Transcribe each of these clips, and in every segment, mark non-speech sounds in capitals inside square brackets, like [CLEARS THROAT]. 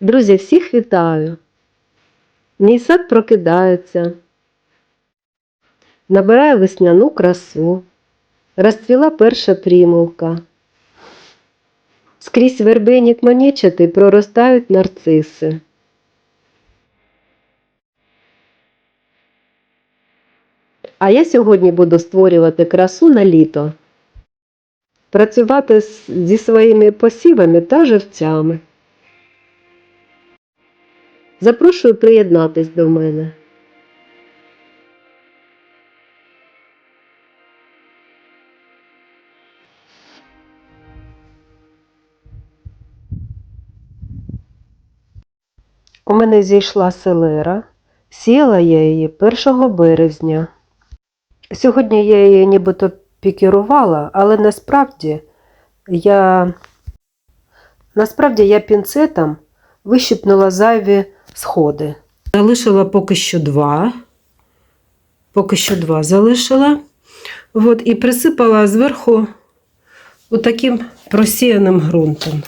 Друзі, всіх вітаю! Мій сад прокидається, набирає весняну красу, розцвіла перша примулка. Скрізь вербені кманічати проростають нарциси. А я сьогодні буду створювати красу на літо, працювати зі своїми посівами та живцями. Запрошую приєднатись до мене. У мене зійшла селера, сіяла я її 1 березня. Сьогодні я її нібито пікірувала, але насправді я, насправді я пінцетом вищипнула зайві сходи. Залишила поки що два. Поки що два залишила. От, і присипала зверху отаким просіяним ґрунтом.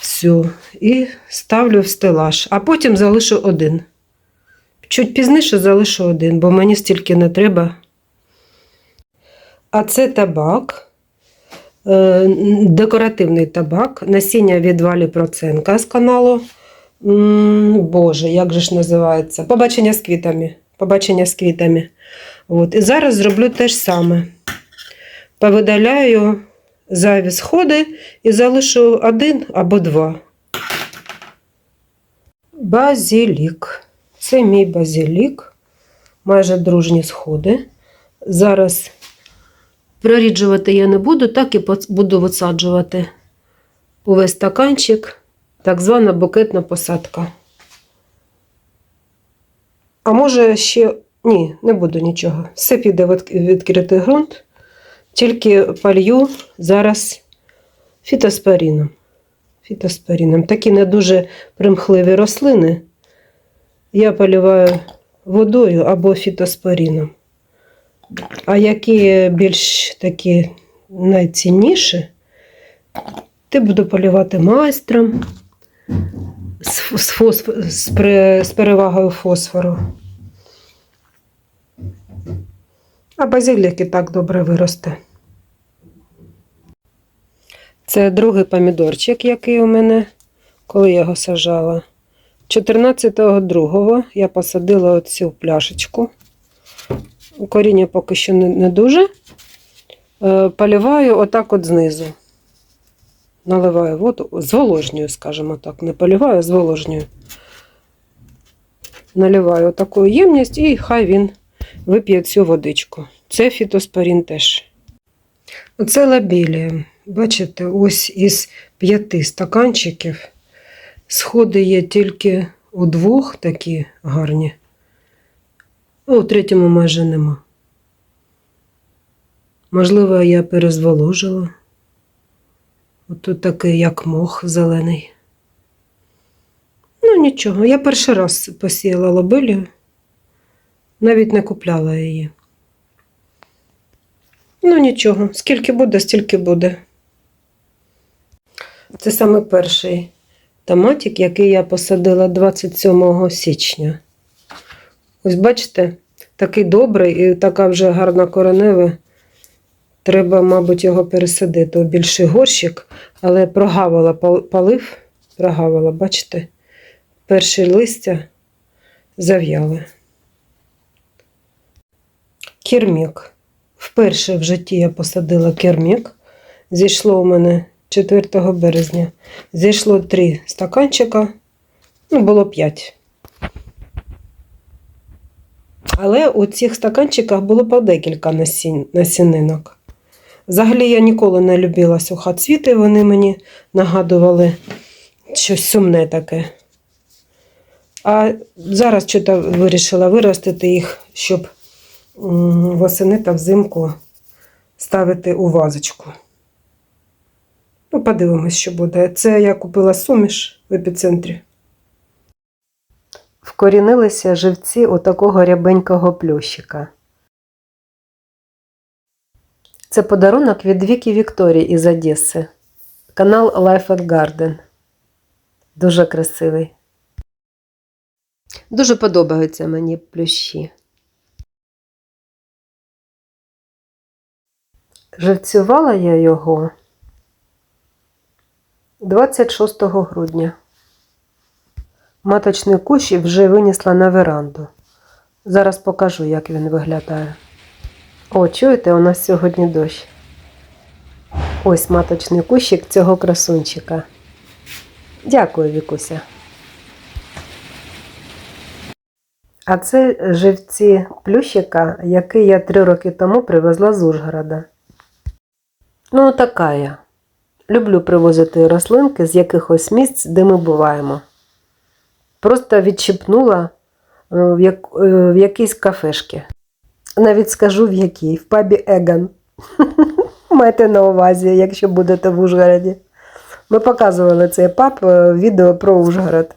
Все. І ставлю в стелаж, а потім залишу один. Чуть пізніше залишу один, бо мені стільки не треба. А це табак, е, декоративний табак, насіння від Валі Проценка з каналу. Боже, як же ж називається? Побачення з квітами. Побачення з квітами. От. І зараз зроблю те ж саме. Повидаляю зайві сходи і залишу один або два. Базілік. Це мій базілік. Майже дружні сходи. Зараз проріджувати я не буду, так і буду висаджувати увесь стаканчик, так звана букетна посадка. А може ще ні, не буду нічого. Все піде в відкритий ґрунт, тільки полью зараз фітоспоріном. Фітоспоріном. Такі не дуже примхливі рослини. Я поливаю водою або фітоспоріном. А які більш такі найцінніші, ти буду полювати майстром з, фосф- з, перевагою фосфору. А базилік і так добре виросте. Це другий помідорчик, який у мене, коли я його сажала. 14.02 я посадила оцю пляшечку. Коріння поки що не, не дуже. Е, Поливаю отак от знизу. Наливаю воду, зволожнюю, скажімо так. Не поливаю, а зволожнюю. Наливаю таку ємність і хай він вип'є цю водичку. Це фітоспорін теж. Оце лабілія. Бачите, ось із п'яти стаканчиків сходи є тільки у двох такі гарні. А у третьому майже нема. Можливо, я перезволожила. Отут такий, як мох зелений. Ну, нічого, я перший раз посіяла лобилію, навіть не купляла її. Ну, нічого, скільки буде, стільки буде. Це саме перший томатик, який я посадила 27 січня. Ось бачите, такий добрий і така вже гарна коренева. Треба, мабуть, його пересадити у більший горщик, але прогавила палив, прогавила, бачите, перші листя зав'яли. Кермік. Вперше в житті я посадила кермік. Зійшло у мене 4 березня. Зійшло 3 стаканчика, ну, було 5. Але у цих стаканчиках було по декілька насінинок. Взагалі я ніколи не любила сухоцвіти, вони мені нагадували щось сумне таке. А зараз що-то вирішила виростити їх, щоб восени та взимку ставити у вазочку. Ну, подивимось, що буде. Це я купила суміш в епіцентрі. Вкорінилися живці у такого рябенького плющика. Це подарунок від Вікі Вікторії із Одеси. Канал Life and Garden. Дуже красивий. Дуже подобаються мені плющі. Живцювала я його 26 грудня. Маточний кущ вже винесла на веранду. Зараз покажу, як він виглядає. О, чуєте, у нас сьогодні дощ. Ось маточний кущик цього красунчика. Дякую, Вікуся. А це живці плющика, який я три роки тому привезла з Ужгорода. Ну, така я. Люблю привозити рослинки з якихось місць, де ми буваємо. Просто відчіпнула е, в, е, якійсь кафешки. Навіть скажу в якій, в пабі Еган. [LAUGHS] Майте на увазі, якщо будете в Ужгороді. Ми показували цей паб е, відео про Ужгород.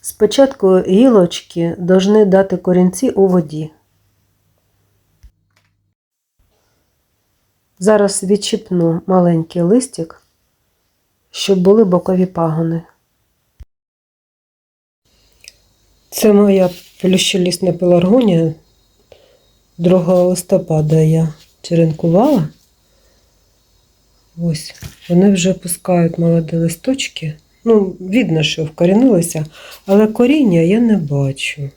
Спочатку гілочки повинні дати корінці у воді. Зараз відчіпну маленький листик, щоб були бокові пагони. Це моя плющолісна пеларгонія. 2 листопада я черенкувала. Ось, вони вже пускають молоді листочки. Ну, видно, що вкорінилися, але коріння я не бачу.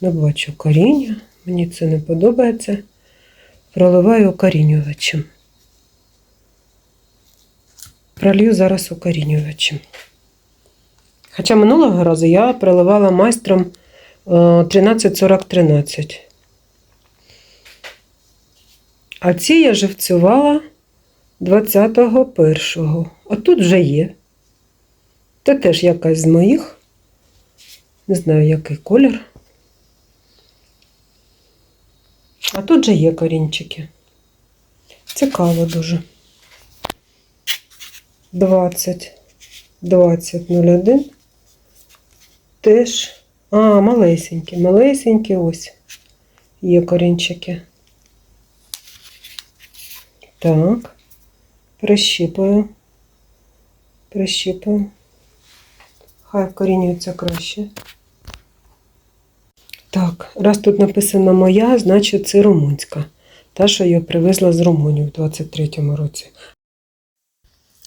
Не бачу коріння, мені це не подобається. Проливаю укорінювачем. Пролью зараз укорінювачем. Хоча минулого разу я проливала майстром е, 13-40-13. А ці я живцювала 21-го. А тут вже є. Це теж якась з моїх. Не знаю, який колір. А тут же є корінчики. Цікаво дуже. 20, 20, 01. Теж. А, малесенькі, малесенькі ось. Є корінчики. Так. Прищіпаю. Прищіпаю. Хай вкорінюється краще. Так, раз тут написано моя, значить це румунська. Та, що я привезла з Румунії в 23-му році.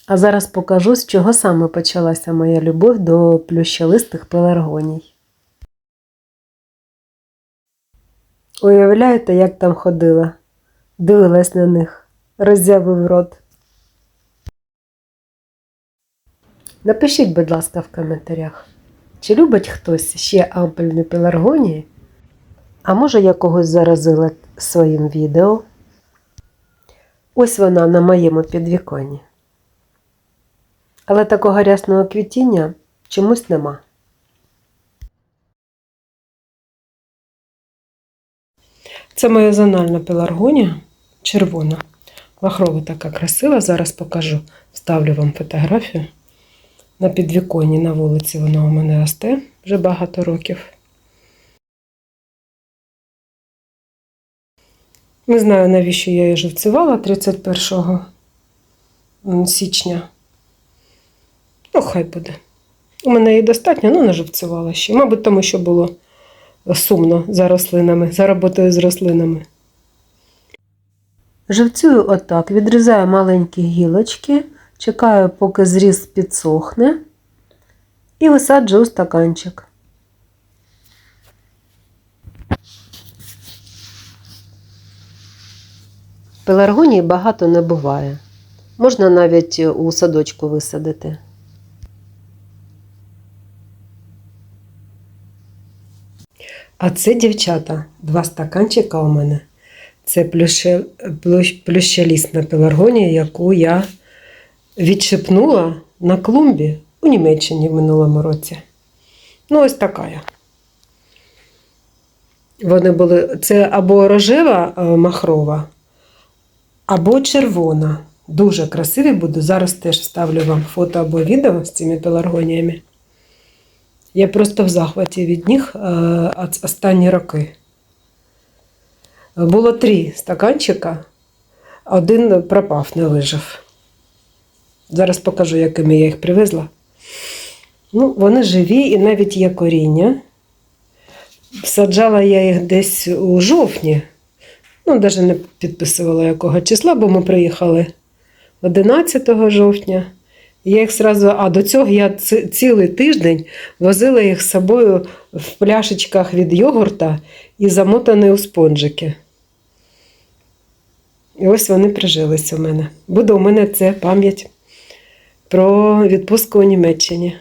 А зараз покажу, з чого саме почалася моя любов до плющолистих пеларгоній. Уявляєте, як там ходила? Дивилась на них, роззявив рот. Напишіть, будь ласка, в коментарях, чи любить хтось ще ампельні пеларгонії? А може я когось заразила своїм відео? Ось вона на моєму підвіконні. Але такого рясного квітіння чомусь нема. Це моя зональна пеларгонія, червона. Махрова така красива. Зараз покажу, вставлю вам фотографію. На підвіконні на вулиці вона у мене росте вже багато років. Не знаю, навіщо я її живцювала 31 січня. Ну, хай буде. У мене її достатньо, ну не живцювала ще. Мабуть, тому що було сумно за рослинами, за роботою з рослинами. Живцюю отак, відрізаю маленькі гілочки, чекаю, поки зріз підсохне, і висаджую у стаканчик. Пеларгонії багато не буває. Можна навіть у садочку висадити. А це, дівчата, два стаканчика у мене. Це плюще, плющ, плющелісна пеларгонія, яку я відшипнула на клумбі у Німеччині в минулому році. Ну, ось така я. Вони були. Це або рожева е, махрова, або червона. Дуже красиві буду. Зараз теж вставлю вам фото або відео з цими пеларгоніями. Я просто в захваті від них е, останні роки. Було три стаканчика, один пропав, не вижив. Зараз покажу, якими я їх привезла. Ну, вони живі і навіть є коріння. Саджала я їх десь у жовтні. Ну, навіть не підписувала якого числа, бо ми приїхали 11 жовтня. Я їх сразу, а до цього я цілий тиждень возила їх з собою в пляшечках від йогурта і замотані у спонжики. І ось вони прижилися у мене. Буде у мене це пам'ять про відпустку у Німеччині.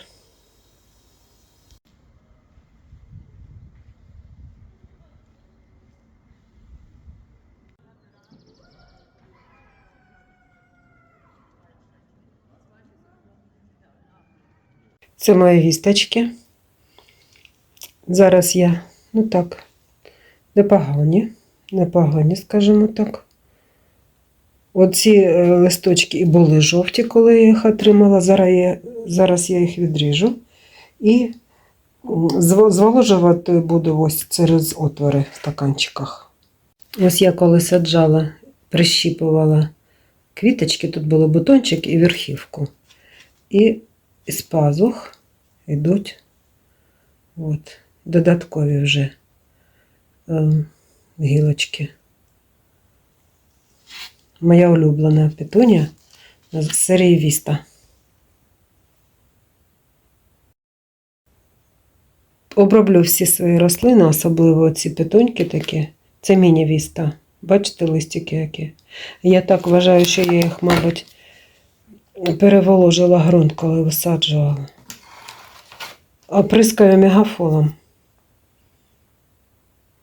Це мої вісточки. Зараз я, ну так, непогані, непогані, скажімо так. Оці е, листочки і були жовті, коли я їх отримала. Зараз я, зараз я їх відріжу. І зволожувати буду ось через отвори в стаканчиках. Ось я коли саджала, прищіпувала квіточки, тут було бутончик і верхівку. І з пазух йдуть от, додаткові вже е, гілочки. Моя улюблена петунія з серії Віста. Оброблю всі свої рослини, особливо ці петуньки такі. Це міні-віста. Бачите листики які? Я так вважаю, що я їх, мабуть, переволожила ґрунт, коли висаджувала. Оприскаю мегафолом,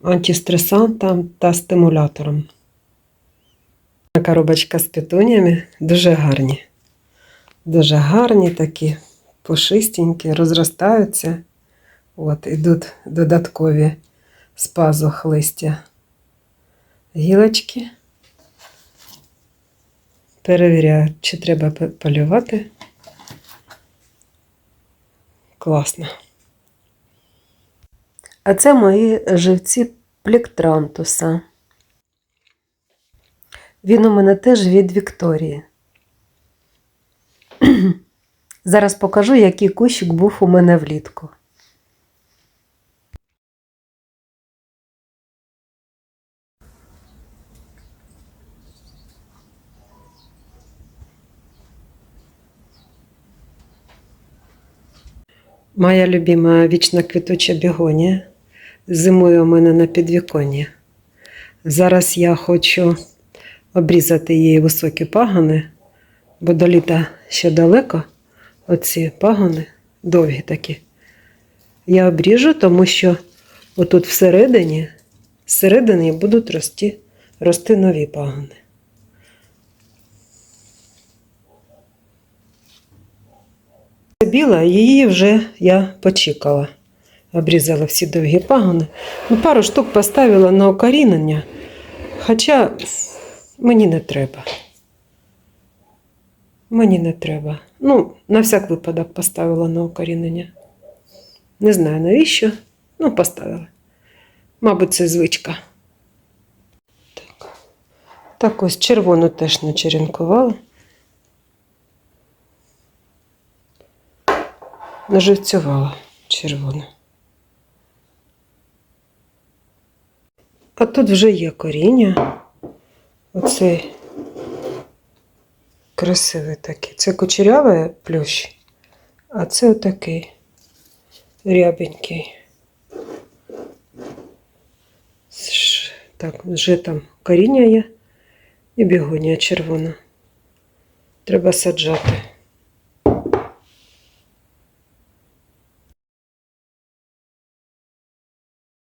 антистресантом та стимулятором. Коробочка з петуніями дуже гарні. Дуже гарні такі, пушистенькі, розростаються. От, ідуть додаткові з пазух листя гілочки. Перевіряю, чи треба полювати. Класно. А це мої живці плектрантуса. Він у мене теж від Вікторії. [CLEARS THROAT] Зараз покажу, який кущик був у мене влітку. Моя любима вічна квітуча бігонія. Зимує у мене на підвіконні. Зараз я хочу обрізати її високі пагони, бо до літа ще далеко. Оці пагони довгі такі. Я обріжу, тому що отут всередині, всередині будуть рости, рости нові пагони. Біла, її вже я почекала. Обрізала всі довгі пагони. Ну, пару штук поставила на окорінення, хоча мені не треба. Мені не треба. Ну, на всяк випадок поставила на окорінення. Не знаю навіщо, ну поставила. Мабуть, це звичка. Так, так ось червону теж начеренкувала. Наживцювала червону. А тут вже є коріння. Оцей красивий такий. Це кучерявий плющ, а це отакий рябенький. Так, вже там коріння є і бігонія червона. Треба саджати.